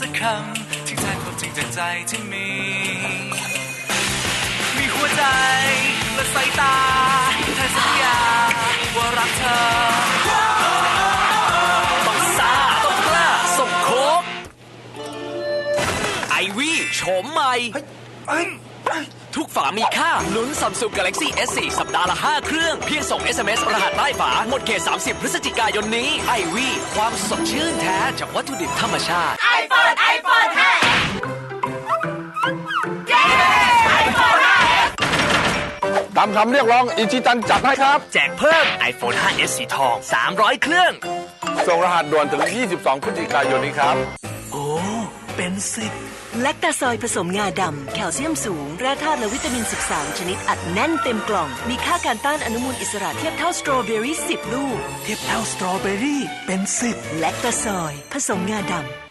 สักคำที่แทนความจริงจากใจที่มี มีหัวใจและสายตาแทนสัญญาว่ารักเธอต้องซาต้องกล้าส่งโคกไอวีโฉมใหม่ ทุกฝามีค่า ลุ้น Samsung Galaxy S4 สัปดาห์ละ 5 เครื่อง เพียงส่ง SMS รหัสใต้ฝา หมดเขต 30 พฤศจิกายนนี้ไอวีความสดชื่นแท้จากวัตถุดิบธรรมชาติ iPhone iPhone 5ตามคำเรียกร้องอิชิตันจัดให้ครับ แจกเพิ่ม iPhone 5s สีทอง 300 เครื่อง ส่งรหัสด่วนถึง 22 พฤศจิกายนนี้ครับ โอ้ เป็นสิบแลคตาซอยผสมงาดำ แคลเซียมสูง แร่ธาตุและวิตามิน 13 ชนิดอัดแน่นเต็มกล่อง มีค่าการต้านอนุมูลอิสระเทียบเท่าสตรอเบอรี่ 10 ลูก เทียบเท่าสตรอเบอรี่ เป็นสิบแลคตาซอย ผสมงาดำ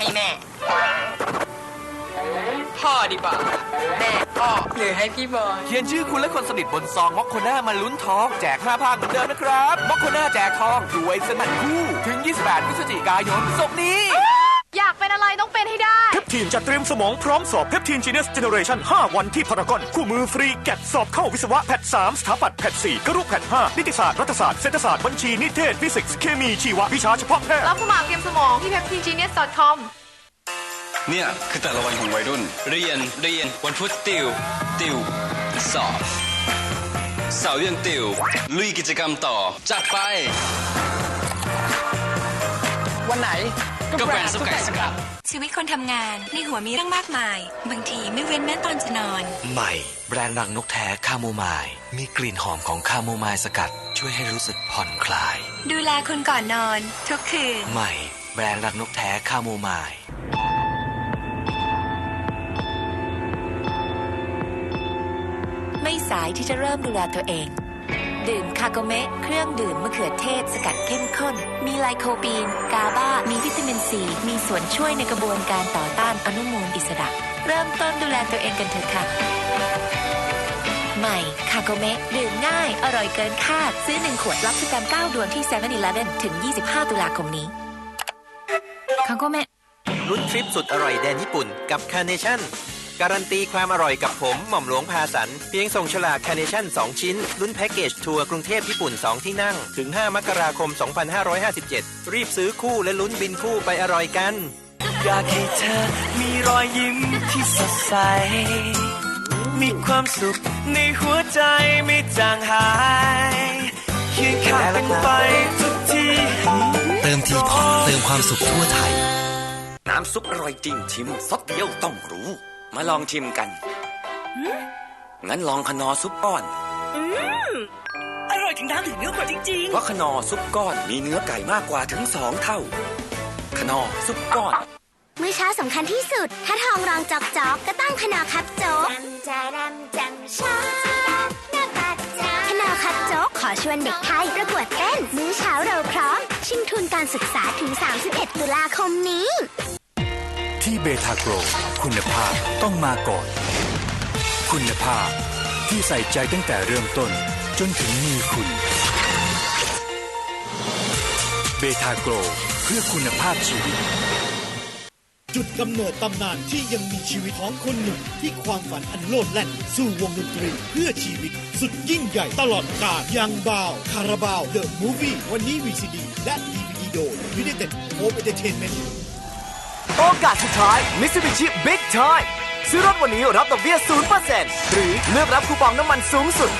ให้แม่ พ่อดีกว่า แม่พ่อหรือให้พี่บอยเขียนชื่อคุณและคนสนิทบนซองมอคโคน่ามาลุ้นทอง แจก5ภาคเหมือนเดิมนะครับมอคโคน่าแจกทองด้วยสนั่นคู่ ถึง 28พฤศจิกายนศกร์นี้ ต้องเป็นให้ได้ เพปทีนจะเตรียมสมองพร้อมสอบเพปทีนจีเนสเจเนอเรชั่น 5 วันที่พารากอนคู่มือฟรีแกะสอบเข้าวิศวะแพท3สถาปัตย์แพท4กรุแพท5นิติศาสตร์รัฐศาสตร์เศรษฐศาสตร์บัญชีนิเทศฟิสิกส์เคมีชีววิชาเฉพาะแพทย์รับสมัครเตรียมสมองที่ peptidegenius.com เนี่ย คือแต่ละวันของวัยรุ่น เรียนเรียนวันพุธติว ติว สอบเสาร์ยังติว ลุยกิจกรรมต่อจัดไป วันไหน ก็แบรนด์สุกไก่สกัดชีวิตคนทำงานในหัวมีเรื่องมากมาย บางทีไม่เว้นแม้ตอนจะนอน ใหม่ แบรนด์รังนกแท้คาโมไมล์มีกลิ่นหอมของคาโมไมล์สกัด ช่วยให้รู้สึกผ่อนคลาย ดูแลคุณก่อนนอน ทุกคืน ใหม่ แบรนด์รังนกแท้คาโมไมล์ไม่สายที่จะเริ่มดูแลตัวเอง ดื่มคาโกเมะเครื่องดื่มมะเขือเทศสกัดเข้มข้น มีไลโคปีน กาบามีวิตามินซี มีส่วนช่วยในกระบวนการต่อต้านอนุมูลอิสระ เริ่มต้นดูแลตัวเองกันเถอะค่ะ ใหม่คาโกเมะดื่มง่าย อร่อยเกินคาด ซื้อ 1 ขวดรับสแตมป์9ดวงที่7 e เ e ่ e ถึง 25 ตุลาคมนี้คาโกเมะลุ้นทริปสุดอร่อยแดนญี่ปุ่นกับคา r เนชั่น การันตีความอร่อยกับผม หม่อมหลวงพาสัน เพียงส่งฉลากคา r เนชั่น 2 ชิ้น ลุ้นแพ็กเกจทัวร์กรุงเทพญี่ปุ่น 2 ที่นั่ง ถึง 5 มกราคม 2557 รีบซื้อคู่และลุ้นบินคู่ไปอร่อยกัน อยากให้เธอมีรอยยิ้มที่สดใส มีความสุขในหัวใจไม่จางหายเคียงข้างกันไปทุกทีเติมทีพอเติมความสุขทั่วไทย น้ำซุปอร่อยจริงชิมซดเดียวต้องรู้ มาลองชิมกัน งั้นลองคนอซุปก้อน อร่อยถึงน้ำถึงเนื้อกว่าจริงเพราะคนอซุปก้อนมีเนื้อไก่มากกว่าถึงสองเท่าคนอซุปก้อน มื้อเช้าสำคัญที่สุด ถ้าทองรองจอกจอกก็ต้องขนอคัดโจ๊กขนอคัดโจ๊กขอชวนเด็กไทยประกวดเต้น มื้อเช้าเราพร้อม ชิงทุนการศึกษาถึง 31 ตุลาคมนี้ที่ เบทาโกรคุณภาพต้องมาก่อน คุณภาพที่ใส่ใจตั้งแต่เริ่มต้นจนถึงมือคุณ เบทาโกรเพื่อคุณภาพชีวิต จุดกำเนิดตำนานที่ยังมีชีวิตของคนหนุ่มที่ความฝันอันโลดแล่นสู่วงดนตรีเพื่อชีวิต สุดยิ่งใหญ่ตลอดกาลยังบาว คาราบาว เดอะมูฟวี่วันนี้วีซีดีและดีวีดีโดยยู i นเต็ดโฮมเอนเตอร์เทนเมนต์ โอกาสสุดท้าย Mitsubishi Big Time ซื้อรถวันนี้รับดอกเบี้ย 0%หรือเลือกรับคูปองน้ำมันสูงสุด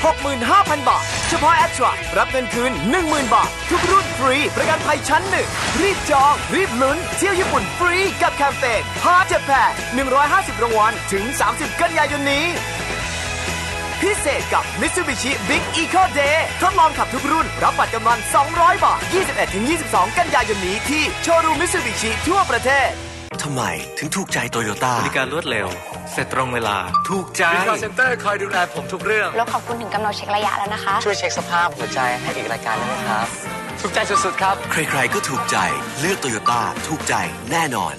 65,000 บาท เฉพาะ a t r a รับเงินคืน 10,000 บาท ทุกรุ่นฟรี ประกันภัยชั้นหนึ่ง รีบจอง รีบลุ้น เที่ยวญี่ปุ่นฟรีกับแคมเปญฮาร์เจ็ดแพร150 รางวัลถึง 30 กันยายนนี้ พิเศษกับ Mitsubishi Big Eco Day ทดลองขับทุกรุ่น รับบัตรกำนัน200 บาท 21-22 กันยายนนี้ที่โชว์รูม Mitsubishi ทั่วประเทศำไมถึงถูกใจโตโยต้าบริการรวดเร็ว เสร็จตรงเวลา ถูกใจคาเซ็นเตอร์คอยดูแลผมทุกเรื่อง แล้วขอบคุณถึงกำลังเช็คระยะแล้วนะคะ ช่วยเช็คสภาพหัวใจให้อีกรายการได้ไหมครับ ถูกใจสุดๆครับ ใครๆก็ถูกใจ เลือกโตโยต้าถูกใจแน่นอน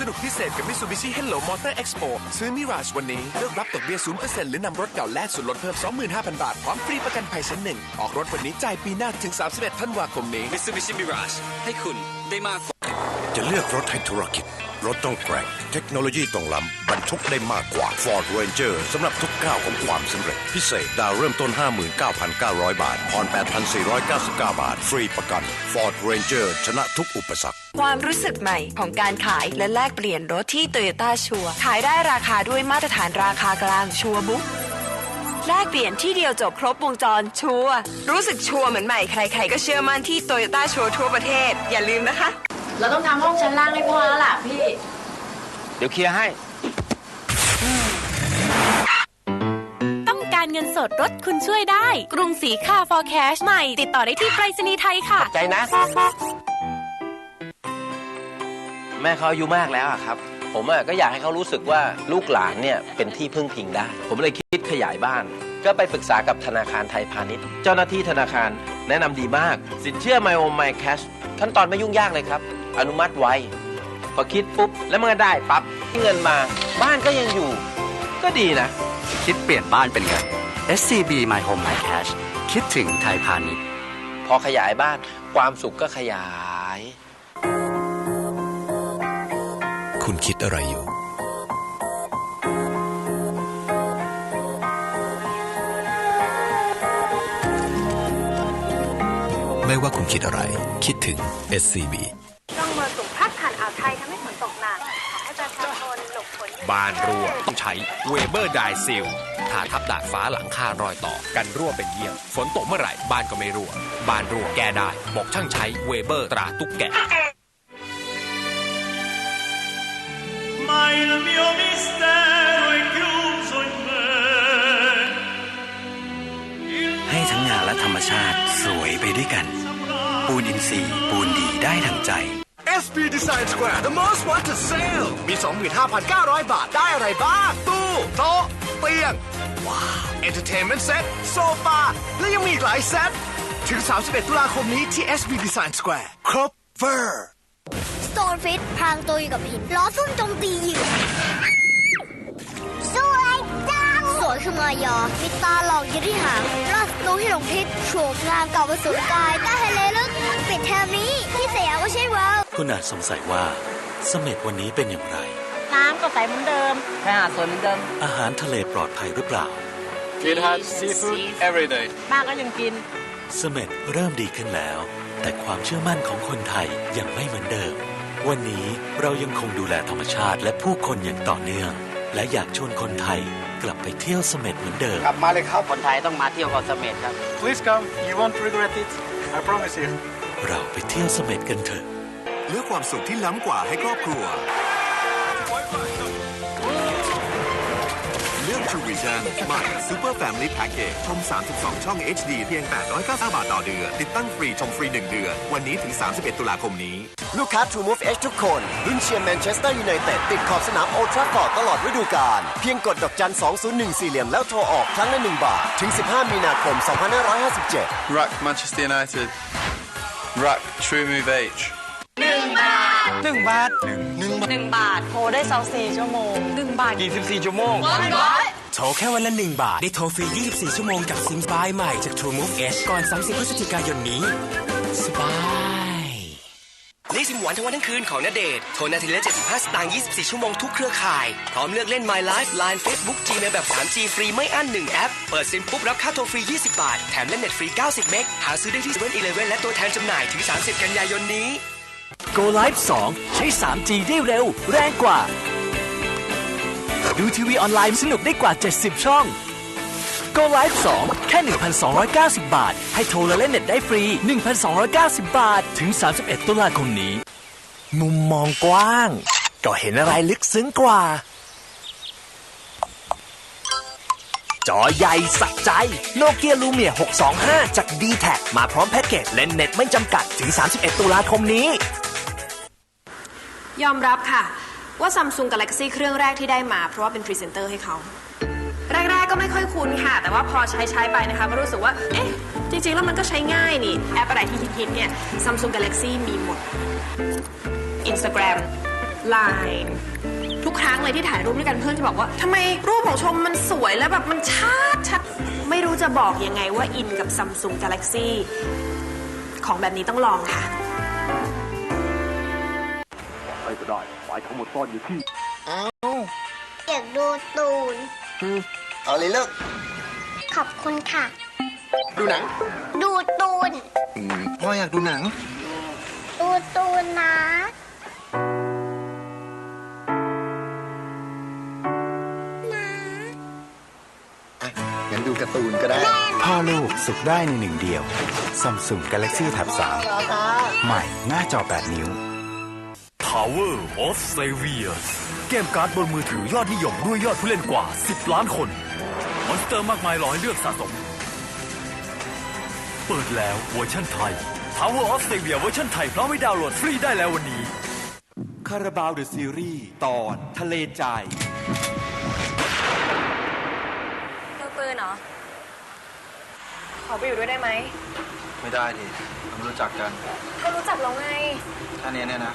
สนุกพิเศษกับ Mitsubishi Hello Motor Expo ซื้อ Mirage วันนี้ เลือกรับดอกเบี้ย 0%หรือนำรถเก่าแลกส่วนลดเพิ่ม 25,000 บาท พร้อมฟรีประกันภัยชั้นหนึ่ง ออกรถวันนี้จ่ายปีหน้าถึง 31 ธันวาคมนี้ Mitsubishi Mirage ให้คุณได้มากกว่า จะเลือกรถให้ธุรกิจ รถต้องแกร่ง เทคโนโลยีต้องล้ำบรรทุกได้มากกว่า Ford Ranger สำหรับทุกก้าวของความสำเร็จ พิเศษดาวเริ่มต้น 59,900 บาทผ่อน 8,499 บาท ฟรีประกัน Ford Ranger ชนะทุกอุปสรรค ความรู้สึกใหม่ของการขายและแลกเปลี่ยนรถที่โตโยต้าชัวขายได้ราคาด้วยมาตรฐานราคากลางชัวบุ๊กแลกเปลี่ยนที่เดียวจบครบวงจรชัวรู้สึกชัวเหมือนใหม่ใครๆ ก็เชื่อมั่นที่โตโยต้าชัวทั่วประเทศ อย่าลืมนะคะ เราต้องทำห้องชั้นล่างให้พ่อแล้วล่ะพี่ เดี๋ยวเคลียร์ให้ ต้องการเงินสดรถคุณช่วยได้ กรุงศรีค่า for cash ใหม่ ติดต่อได้ที่ไปรษณีย์ไทยค่ะ ใจนะ แม่เขาอายุมากแล้วอะครับ ผมอะก็อยากให้เขารู้สึกว่าลูกหลานเนี่ยเป็นที่พึ่งพิงได้ ผมเลยคิดขยายบ้าน ก็ไปปรึกษากับธนาคารไทยพาณิชย์ เจ้าหน้าที่ธนาคารแนะนำดีมาก สินเชื่อ My Home My Cash ขั้นตอนไม่ยุ่งยากเลยครับ อนุมัติไวพอคิดปุ๊บ แล้วเมื่อได้ปั๊บเงินมาบ้านก็ยังอยู่ ก็ดีนะ คิดเปลี่ยนบ้านเป็นเงิน SCB My Home My Cash คิดถึงไทยพาณิชย์พอขยายบ้านความสุขก็ขยาย คุณคิดอะไรอยู่ ไม่ว่าคุณคิดอะไร คิดถึง SCB านรั่วต้องใช้เวเบอร์ไดซิลทาทับดาดฟ้าหลังคารอยต่อกันรั่วเป็นเยี่ยม ฝนตกเมื่อไหร่บ้านก็ไม่รั่ว บ้านรั่วแก้ได้ บอกช่างใช้เวเบอร์ตราตุ๊กแก Ma il mio mistero è chiuso in me. ให้ทั้งงานและธรรมชาติสวยไปด้วยกัน ปูนอินทรีย์ปูนดีได้ทั้งใจ SP Design Square The Most Wanted Sale มี 25,900 บาทได้อะไรบ้าง ตู้โต๊ะเตียง ว้าว Entertainment Set โซฟา และยังมีอีกหลายเซต ถึง 31 ตุลาคมนี้ที่ SP Design Square ครบเฟอร์สโตนฟิตพรางตัวอยู่กับหินล้อซุ่มโจมตีเหยื่อสวยจังสวยคือมายามีตาหลอกยู่ที่หางลอดนูที่หลงทิศโฉมงามเก่าประสุนกายใต้ทะเลลึกปิดเทอมนี้ที่สยามก็ใช่เวิลด์ คุณอาจสงสัยว่าเสม็ดวันนี้เป็นอย่างไร น้ำก็ใสเหมือนเดิม แค่หาดสวยเหมือนเดิม อาหารทะเลปลอดภัยหรือเปล่า Kid has seafood every day ป้าก็ยังกิน เสม็ดเริ่มดีขึ้นแล้ว แต่ความเชื่อมั่นของคนไทยยังไม่เหมือนเดิม วันนี้เรายังคงดูแลธรรมชาติและผู้คนอย่างต่อเนื่อง และอยากชวนคนไทยกลับไปเที่ยวเสม็ดเหมือนเดิม กลับมาเลยครับ คนไทยต้องมาเที่ยวเกาะเสม็ดครับ Please come you won't regret it I promise you เราไปเที่ยวเสม็ดกันเถอะ เลือกความสุขที่ล้ำกว่าให้ครอบครัว เลือก True Vision ใหม่ Super Family Package ชม 32 ช่อง HD เพียง 899บาทต่อเดือน ติดตั้งฟรีชมฟรี 1 เดือน วันนี้ถึง 31 ตุลาคมนี้ ลูกค้า True Move H ทุกคนรุ่นเชียร์แมนเชสเตอร์ยูไนเต็ดติดขอบสนามโอทราฟอร์ดตลอดฤดูกาล เพียงกดดอกจัน 201 สี่เหลี่ยมแล้วโทรออกครั้งละ 1 บาท ถึง 15 มีนาคม 2557 Ruck Manchester United Ruck True Move H หนึ่งบาทหนึ่งบาทหนึ่งบาทโทรได้สองสี่ชั่วโมงหนึ่งบาท24ชั่วโมงโทรแค่วันละ 1 บาท ได้โทรฟรี 24 ชั่วโมงกับซิมบายใหม่จาก True Move H ก่อน 30 พฤศจิกายนนี้ สบายนี่ซิมหวานทั้งวันทั้งคืนของนเดชน์โทรนาทีละ 75 สตางค์ 24 ชั่วโมงทุกเครือข่าย พร้อมเลือกเล่น My Life Line Facebook Gmail แบบ 3G ฟรีไม่อั้น 1 แอป เปิดซิมปุ๊บรับค่าโทรฟรี 20 บาท แถมเล่นเน็ตฟรี 90 เมก หาซื้อได้ที่7 e เ e ่ e อและตัวแทนจำหน่ายถึง 30 กันยายนนี้ Go Live 2 ใช้ 3G ได้เร็ว แรงกว่า ดูทีวีออนไลน์สนุกได้กว่า 70 ช่อง Go Live 2 แค่ 1,290 บาท ให้โทรและเล่นเน็ตได้ฟรี 1,290 บาท ถึง 31 ตุลาคมนี้ มุมมองกว้าง ก็เห็นอะไรลึกซึ้งกว่า จอใหญ่สักใจโนเกียลูเมีย625 จาก d t แทมาพร้อมแพ็กเกจเล่นเน็ตไม่จำกัดถึง 31 ตุลาคมนี้ ยอมรับค่ะ ว่า Samsung Galaxy เครื่องแรกที่ได้มา เพราะว่าเป็นพรีเซนเตอร์ให้เขา แรก ๆ ก็ไม่ค่อยคุ้นค่ะ แต่ว่าพอใช้ใช้ไปนะคะก็รู้สึกว่า เอ๊ะ จริง ๆ แล้วมันก็ใช้ง่ายนี่ แอปอะไรที่ฮิตๆเนี่ย Samsung Galaxy มีหมด Instagram ไลน์ทุกครั้งเลยที่ถ่ายรูปด้วยกันเพื่อนจะบอกว่าทำไมรูปของชมมันสวยแล้วแบบมันชัดชัดไม่รู้จะบอกยังไงว่าอินกับ Samsung Galaxy ของแบบนี้ต้องลองค่ะใครก็ได้ไฟล์ทั้งหมดซ่อนอยู่ที่ เอาอยากดูตูนเอาเลยเลิก ขอบคุณค่ะ ดูหนัง ดูตูน อืมพ่ออยากดูหนัง ดูตูนนะ ดูการ์ตูนก็ได้ พ่อลูกสุขได้ในหนึ่งเดียว Samsung Galaxy Tab 3 ใหม่หน้าจอ 8 นิ้ว Power of Savior เกมการ์ดบนมือถือยอดนิยมด้วยยอดผู้เล่นกว่า 10 ล้านคน มอนสเตอร์มากมายรอให้เลือกสะสม เปิดแล้วเวอร์ชันไทย Power of Savior เวอร์ชันไทยพร้อมให้ดาวน์โหลดฟรีได้แล้ววันนี้ คาราบาวเดอะซีรีส์ตอนทะเลใจ เหรอ ขอไปอยู่ด้วยได้ไหม ไม่ได้ดิเราไม่รู้จักกันเขารู้จักเราไงท่านี้เนี่ยนะ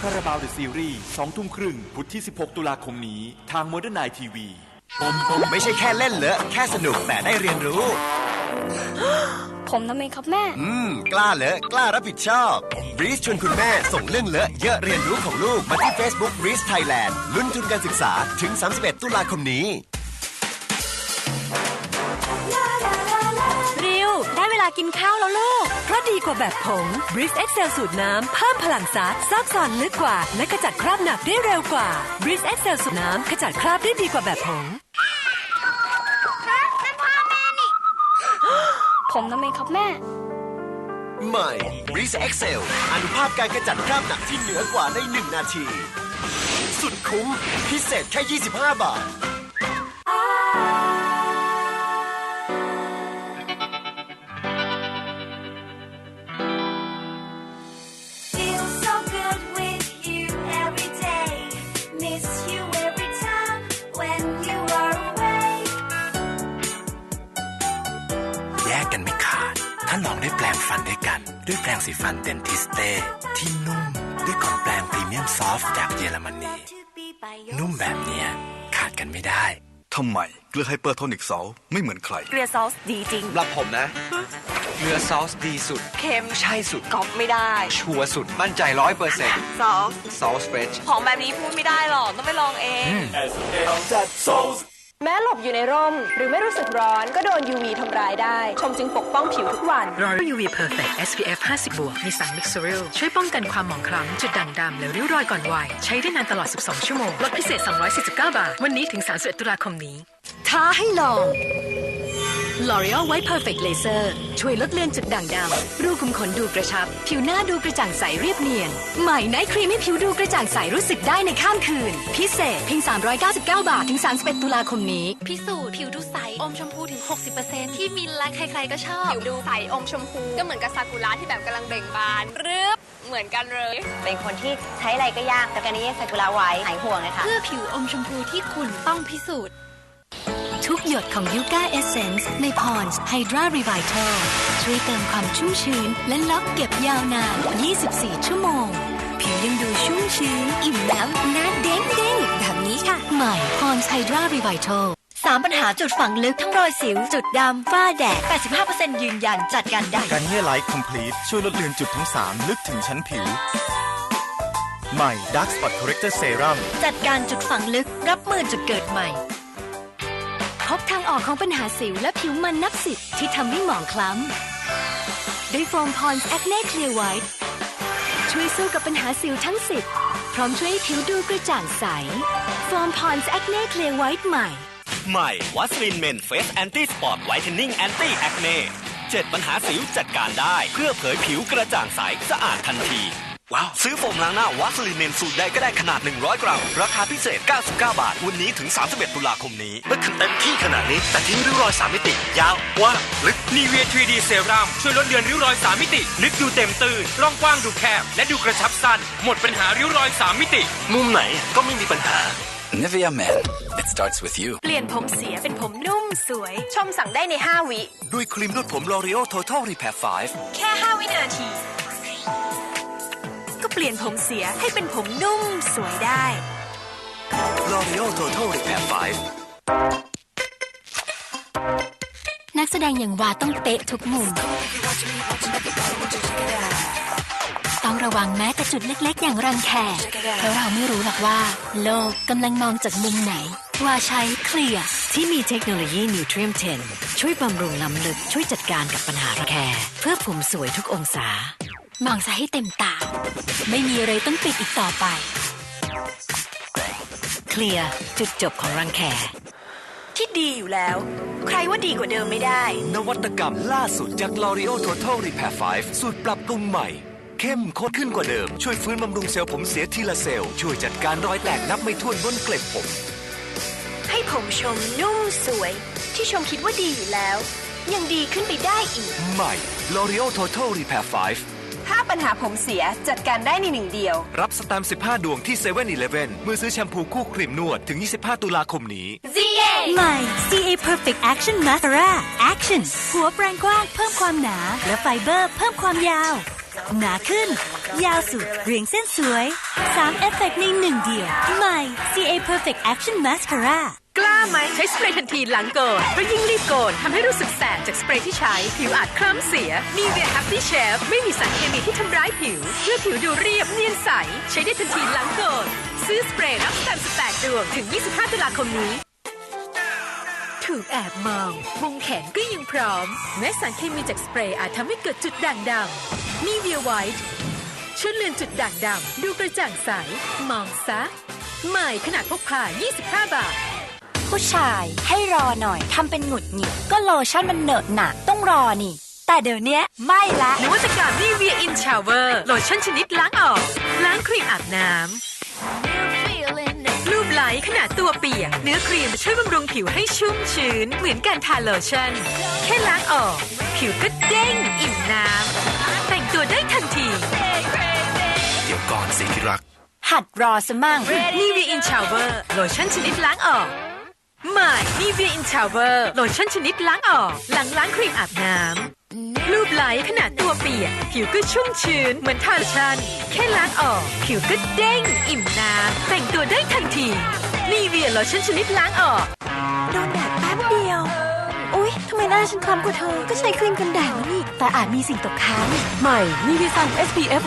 คาราบาวเดอะซีรีส์2ทุ่มครึ่งพุธที่ 16 ตุลาคมนี้ ทางโมเดิร์นไนทีวี ไม่ใช่แค่เล่นเลอะแค่สนุกแต่ได้เรียนรู้ ผมทำไมครับแม่ อืม กล้าเลอะกล้ารับผิดชอบบรีสชวนคุณแม่ส่งเรื่องเลอะเยอะเรียนรู้ของลูกมาที่ Facebook บรีสไทยแลนด์ลุ้นทุนการศึกษาถึง 31 ตุลาคมนี้ ริว ได้เวลากินข้าวแล้วลูก เพราะดีกว่าแบบผง b r i s Excel สูตรน้ำเพิ่มพลังซักซอกซอนลึกกว่า และขจัดคราบหนักได้เร็วกว่า b r i s Excel สูตรน้ำขจัดคราบได้ดีกว่าแบบผง ผมทำไมครับแม่ ใหม่ b r e e z Excel อนุภาพการกระจัดคราบหนักที่เหนือกว่าใน 1 นาที สุดคุ้ม พิเศษแค่ 25 บาท แปรงสีฟันเดนทิสเต้ที่นุ่มด้วยขนแปรงพรีเมียมซอฟต์จากเยอรมนี นุ่มแบบเนี้ยขาดกันไม่ได้ ทำไมเกลือไฮเปอร์โทนิกซอลไม่เหมือนใคร เกลือซอสดีจริง รับผมนะ เกลือซอสดีสุด เค็มใช่สุด ก๊อปไม่ได้ ชัวร์สุด มั่นใจร้อยเปอร์เซ็นต์ซอสซอสเฟรชของแบบนี้พูดไม่ได้หรอก ต้องไปลองเอง แม้หลบอยู่ในร่ม หรือไม่รู้สึกร้อนก็โดน UV ทำร้ายได้ ชมจึงปกป้องผิวทุกวัน Royal UV Perfect SPF 50บวกมีสารมิกซ์ริลช่วยป้องกันความหมองคล้ำจุดด่างดำและริ้วรอยก่อนวัย ใช้ได้นานตลอด 12 ชั่วโมง ลดพิเศษ 249 บาท วันนี้ถึง 31 ตุลาคมนี้ ท้าให้ลอง L'Oreal White Perfect Laser ช่วยลดเลือนจุดด่างดำรูขุมขนดูกระชับ ผิวหน้าดูกระจ่างใสเรียบเนียน ใหม่ไนท์ครีมให้ผิวดูกระจ่างใสรู้สึกได้ในข้ามคืน พิเศษเพียง 399 บาท ถึง 31 ตุลาคมนี้ พิสูจน์ผิวดูใส อมชมพูถึง 60%ที่มินและใครๆก็ชอบ ผิวดูใส อมชมพู ก็เหมือนกับซากุระที่แบบกำลังเบ่งบานรึบเหมือนกันเลย เป็นคนที่ใช้อะไรก็ยากแต่การนี้ซากุระไว้หายห่วงเลยค่ะเพื่อผิวอมชมพูที่คุณต้องพิสูจน์ ทุกหยดของยูกาเอเซนส์ในพอนส์ไฮดรารีไวท์ช่วยเติมความชุ่มชื้น และล็อกเก็บยาวนาน 24 ชั่วโมง ผิวยังดูชุ่มชื้น อิ่มน้ำหน้าเด้งเด้งๆแบบนี้ค่ะ ใหม่พอนส์ไฮดรารีไวท์สามปัญหาจุดฝังลึกทั้งรอยสิว จุดดำ ฝ้าแดด 85%ยืนยันจัดการได้การเย่ไลท์คอมพลีทช่วยลดเลือนจุดทั้ง 3 ลึกถึงชั้นผิว ใหม่ Dark Spot Corrector Serum จัดการจุดฝังลึกรับมือจุดเกิดใหม่พ บทางออกของปัญหาสิวและผิวมันนับสิบที่ทำให้หมองคล้ำด้วยโฟมพอนส์แอคเน่เคลียร์ไวท์ช่วยสู้กับปัญหาสิวทั้งสิบพร้อมช่วยให้ผิวดูกระจ่างใสโฟมพอนส์แอคเน่เคลียร์ไวท์ใหม่ ใหม่วัสลินเมนเฟสแอนตี้สปอร์ตไวท์เทนนิ่งแอนตี้แอคเน่เจ็ดปัญหาสิวจัดการได้เพื่อเผยผิวกระจ่างใสสะอาดทันที ว้าว ซื้อโฟมล้างหน้าวัสลินเมนสูตรใดก็ได้ขนาด 100 กรัม ราคาพิเศษ 99 บาท วันนี้ถึง 31 ตุลาคมนี้เมื่อคืนเต็มที่ขนาดนี้ แต่ทิ้งริ้วรอยสามมิติ ยาวกว้างลึกนีเวีย 3D เซรั่มช่วยลดเลือนริ้วรอย 3 มิติ ลึกดูเต็มตื่นร่องกว้างดูแคบ และดูกระชับสั้น หมดปัญหาริ้วรอย 3 มิติ มุมไหนก็ไม่มีปัญหา Nivea Men it starts with you เปลี่ยนผมเสียเป็นผมนุ่มสวย ชมสั่งได้ใน 5 วิ ด้วยครีมนวดผม L'Oreal Total Repair แค่ 5 วินาทีก็ เปลี่ยนผมเสียให้เป็นผมนุ่มสวยได้5 L'Oreal Total Repair นักแสดงอย่างวาต้องเป๊ะทุกมุม ต้องระวังแม้แต่จุดเล็กๆ อย่างรังแคเพราะเราไม่รู้หรอกว่า โลกกำลังมองจากมุมไหนว่าใช้เคลียร์ที่มีเทคโนโลยี Nutrient 10 ช่วยบำรุงล้ำลึกช่วยจัดการกับปัญหารังแคเพื่อผมสวยทุกองศา มองซะให้เต็มตา ไม่มีอะไรต้องปิดอีกต่อไป เคลียร์จุดจบของรังแค ที่ดีอยู่แล้ว ใครว่าดีกว่าเดิมไม่ได้ นวัตกรรมล่าสุดจาก L'Oreal Total Repair 5 สูตรปรับปรุงใหม่ เข้มข้นขึ้นกว่าเดิม ช่วยฟื้นบำรุงเซลล์ผมเสียทีละเซลล์ ช่วยจัดการรอยแตกนับไม่ถ้วนบนเกล็ดผม ให้ผมชมนุ่มสวย ที่ชมคิดว่าดีอยู่แล้ว ยังดีขึ้นไปได้อีก ใหม่ L'Oreal Total Repair ถ้าปัญหาผมเสียจัดการได้ในหนึ่งเดียว5รับสแตมป์15 ดวงที่7 e เ e ่ e อเมื่อซื้อแชมพูคู่ครีมนวดถึง 25 ตุลาคมนี้ใหม่ CA Perfect Action Mascara Action หัวแปรงกว้างเพิ่มความหนา และไฟเบอร์เพิ่มความยาว หนาขึ้น ยาวสุด เรียงเส้นสวย 3 เอฟเฟกต์ในหนึ่งเดียว ใหม่ CA Perfect Action Mascara กล้า ไหมใช้สเปรย์ทันทีหลังโกนเพราะยิ่งรีบโกนทำให้รู้สึกแสบจากสเปรย์ที่ใช้ ผิวอาจคล้ำเสียมีเวียแฮปปี้เชฟไม่มีสารเคมีที่ทำร้ายผิว เพื่อผิวดูเรียบเนียนใส ใช้ได้ทันทีหลังโกนซื้อสเปรย์รับสแตมป์18ดวงถึง 25 ตุลาคมนี้ถูกแอบมองมุงแขนก็ยังพร้อม แม้สารเคมีจากสเปรย์อาจทำให้เกิดจุดด่างดำนี่เวียไวท์ช่วยเลือนจุดด่างดำดูกระจ่างใส มองซะใหม่ขนาดพกพา 25 บาท ผู้ชายให้รอหน่อยทำเป็นหงุดหงิดก็โลชั่นมันเหนอะหนักต้องรอนี่ แต่เดี๋ยวเนี้ยไม่ละนวัตกรรม Nivea In Shower โลชั่นชนิดล้างออก ล้างครีมอาบน้ำรูปไหลขนาดตัวเปียก เนื้อครีมช่วยบำรุงผิวให้ชุ่มชื้น เหมือนการทาโลชั่น แค่ล้างออก ผิวก็เด้งอิ่มน้ำแต่งตัวได้ทันที เดี๋ยวก่อนสิที่รัก หัดรอสมั่ง Nivea In Shower โลชั่นชนิดล้างออก ใหม่ Nivea In Shower โลชั่นชนิดล้างออก หลังล้างครีมอาบน้ำรูปไหลขนาดตัวเปียก ผิวก็ชุ่มชื้นเหมือนทาโลชั่นแค่ล้างออก ผิวก็เด้ง อิ่มน้ำ แต่งตัวได้ทันที Nivea โลชั่นชนิดล้างออก โดนแดดแป๊บเดียว อุ๊ย ทำไมหน้าฉันคล้ำกว่าเธอ ก็ใช้ครีมกันแดดแล้วนี่แต่อาจมีสิ่งตกค้าง ใหม่นิวิซัน SPF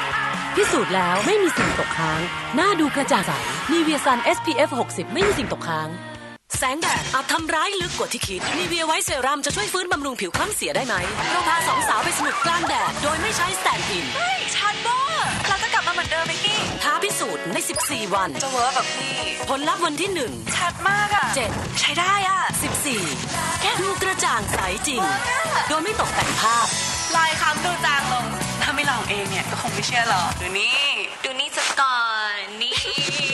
60พิสูจน์แล้วไม่มีสิ่งตกค้าง หน้าดูกระจ่างใสนิวิซัน SPF 60 ไม่มีสิ่งตกค้าง แสงแดดอาจทำร้ายลึกกว่าที่คิดนีเวียไวท์เซรั่มจะช่วยฟื้นบำรุงผิวคล้ำเสียได้ไหม เราพาสองสาวไปสนุกกลางแดด โดยไม่ใช้สแตนด์อินชัดบ้าเราจะกลับมาเหมือนเดิมไหมพี่ ท้าพิสูจน์ใน 14 วัน จะเวิร์กแบบพี่ ผลลัพธ์วันที่ชัดมากอะ7 ใช้ได้อะ14ดูกระจ่างใสจริง โดยไม่ตกแต่งภาพ ลายคำดูจางลง ถ้าไม่ลองเองเนี่ยก็คงไม่เชื่อหรอก ดูนี่ ดูนี่สักก่อน นี่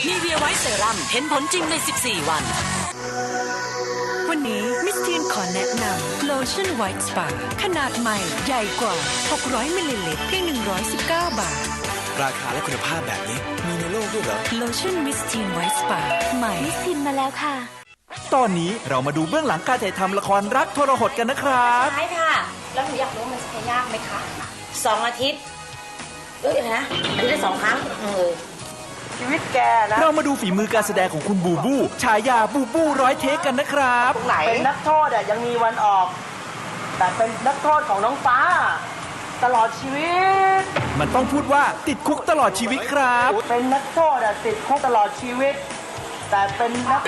นีเวียไวท์เซรั่มเห็นผลจริงใน 14 วัน วันนี้มิสทีนขอแนะนำโลชั่นไวท์สปาขนาดใหม่ใหญ่กว่า 600มิลลิลิตรเพียง 119 บาท ราคาและคุณภาพแบบนี้ มีในโลกด้วยเหรอ โลชั่นมิสทีนไวท์สปาใหม่ มิสทินมาแล้วค่ะ ตอนนี้เรามาดูเบื้องหลังการถ่ายทำละครรักทรหดกันนะครับ ใช่ค่ะ แล้วหนูอยากรู้มันจะใช้ยากไหมคะสองอาทิตย์เอ้ยนะอาทิตย์ละสองครั้งเออ ชีวิตแกนะเรามาดูฝีมือการแสดงของคุณบูบู ฉายาบูบูร้อยเทคกันนะครับเป็นนักโทษอะยังมีวันออก แต่เป็นนักโทษของน้องฟ้า ตลอดชีวิต มันต้องพูดว่าติดคุกตลอดชีวิตครับ เป็นนักโทษอะติดคุกตลอดชีวิต แต่เป็นนัก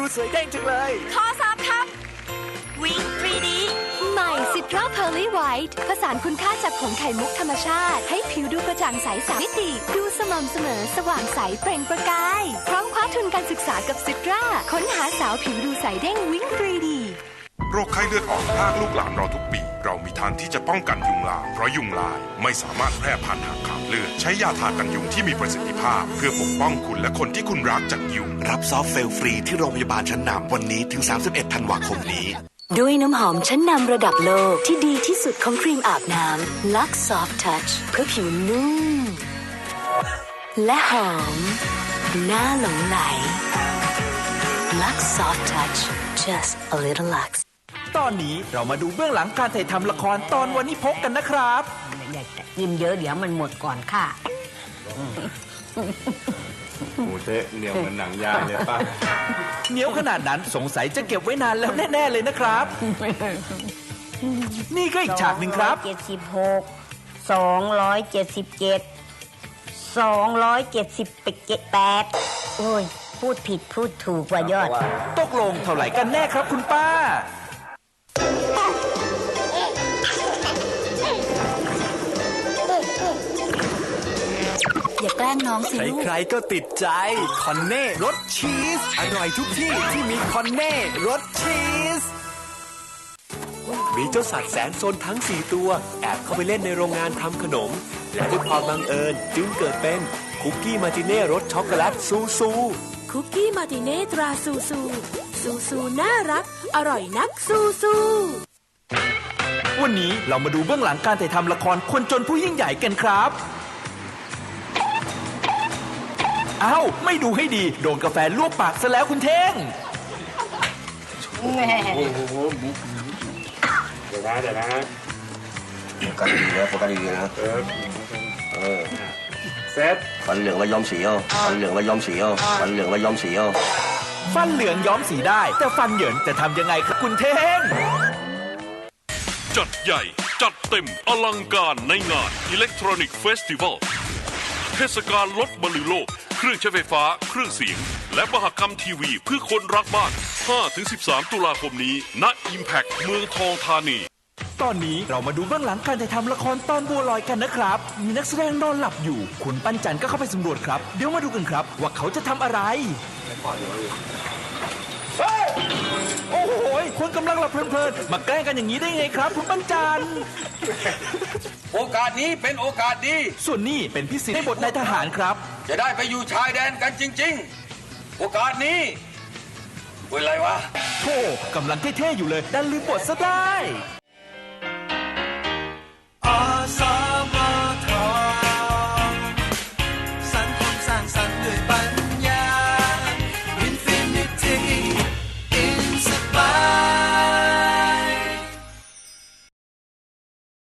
ดูสวยเด้งจังเลยขอสามคำวิง 3D ใหม่ซิตราเพ r ร์ลี่ไวท์ผสานคุณค่าจากผงไข่มุกธรรมชาติ ให้ผิวดูกระจ่างใสสามมิติ ดูสม่ำเสมอ สว่างใสเปล่งประกาย พร้อมคว้าทุนการศึกษากับซิตราค้นหาสาวผิวดูใสเด้งวิง 3D โรคไข้เลือดออกพรากลูกหลานเราทุกปี เรามีทางที่จะป้องกันยุงลาย เพราะยุงลายไม่สามารถแพร่พันธุ์ทางขาดเลือด ใช้ยาทากันยุงที่มีประสิทธิภาพ เพื่อปกป้องคุณและคนที่คุณรักจากยุง รับซอฟต์เฟลฟรีที่โรงพยาบาลชั้นนำวันนี้ถึง 31 ธันวาคมนี้ ด้วยน้ำหอมชั้นนำระดับโลกที่ดีที่สุดของครีมอาบน้ำ Lux Soft Touch เพื่อผิวนุ่มและหอมน่าหลงไหล Lux Soft Touch just a little Lux ตอนนี้เรามาดูเบื้องหลังการถ่ายทำละครตอนวันนี้พกกันนะครับ อย่ากินเยอะเดี๋ยวมันหมดก่อนค่ะ หมูเต๊ะเหนียวเหมือนหนังยางเลยป่ะเหนียวขนาดนั้นสงสัยจะเก็บไว้นานแล้วแน่ ๆ เลยนะครับ นี่ก็อีกฉากหนึ่งครับ เจ็ดสิบหกสองร้อยเจ็ดสิบเจ็ดสองร้อยเจ็ดสิบแปดโอ้ย พูดผิดพูดถูกว่ายอด ตกลงเท่าไหร่กันแน่ครับคุณป้า อย่าแกล้งน้องสิลูก ใครๆก็ติดใจ คอนเน่รสชีส อร่อยทุกที่ที่มีคอนเน่รสชีส มีเจ้าสัตว์แสนซนทั้ง 4 ตัว แอบเข้าไปเล่นในโรงงานทำขนม และด้วยความบังเอิญจึงเกิดเป็นคุกกี้มาร์ติเน่รสช็อกโกแลตซูซู คุกกี้มาร์ติเน่ตราซูซู ซูซูน่ารัก อร่อยนักซูซูวันนี้เรามาดูเบื้องหลังการถ่ายทำละครคนจนผู้ยิ่งใหญ่กันครับ อ้าไม่ดูให้ดี โดนกาแฟลวกปากซะแล้วคุณเท่งเดี๋ยวนะเดี๋ยวนะโฟกัสดีๆนะโฟกัสดีๆนะ เออเออ เซ็ตฟันเหลืองแล้วย้อมสีเอาฟันเหลืองแล้วย้อมสีเอาฟันเหลืองแล้วย้อมสีเอาฟันเหลืองย้อมสีได้ แต่ฟันเหยินจะทำยังไงครับคุณเท่ง จัดใหญ่ จัดเต็มอลังการในงานอิเล็กทรอนิกส์เฟสติวัลเทศกาลลดบรรลือโลก เครื่องใช้ไฟฟ้า เครื่องเสียง และมหกรรมทีวีเพื่อคนรักบ้าน 5-13 ตุลาคมนี้ณ Impact เมืองทองธานี ตอนนี้เรามาดูเบื้องหลังการถ่ายทำละครตอนบัวลอยกันนะครับ มีนักแสดงนอนหลับอยู่ คุณปั้นจันก็เข้าไปสำรวจครับ เดี๋ยวมาดูกันครับ ว่าเขาจะทำอะไรโอ้โหคนกำลังหลับเพลินๆ มาแกล้งกันอย่างนี้ได้ไงครับ คุณปั้นจัน โอกาสนี้เป็นโอกาสดี ส่วนนี้เป็นพิเศษในบทนายทหารครับ จะได้ไปอยู่ชายแดนกันจริง ๆ โอกาสนี้เป็นไรวะ โธ่กำลังเท่ๆอยู่เลยดันลืมบทซะได้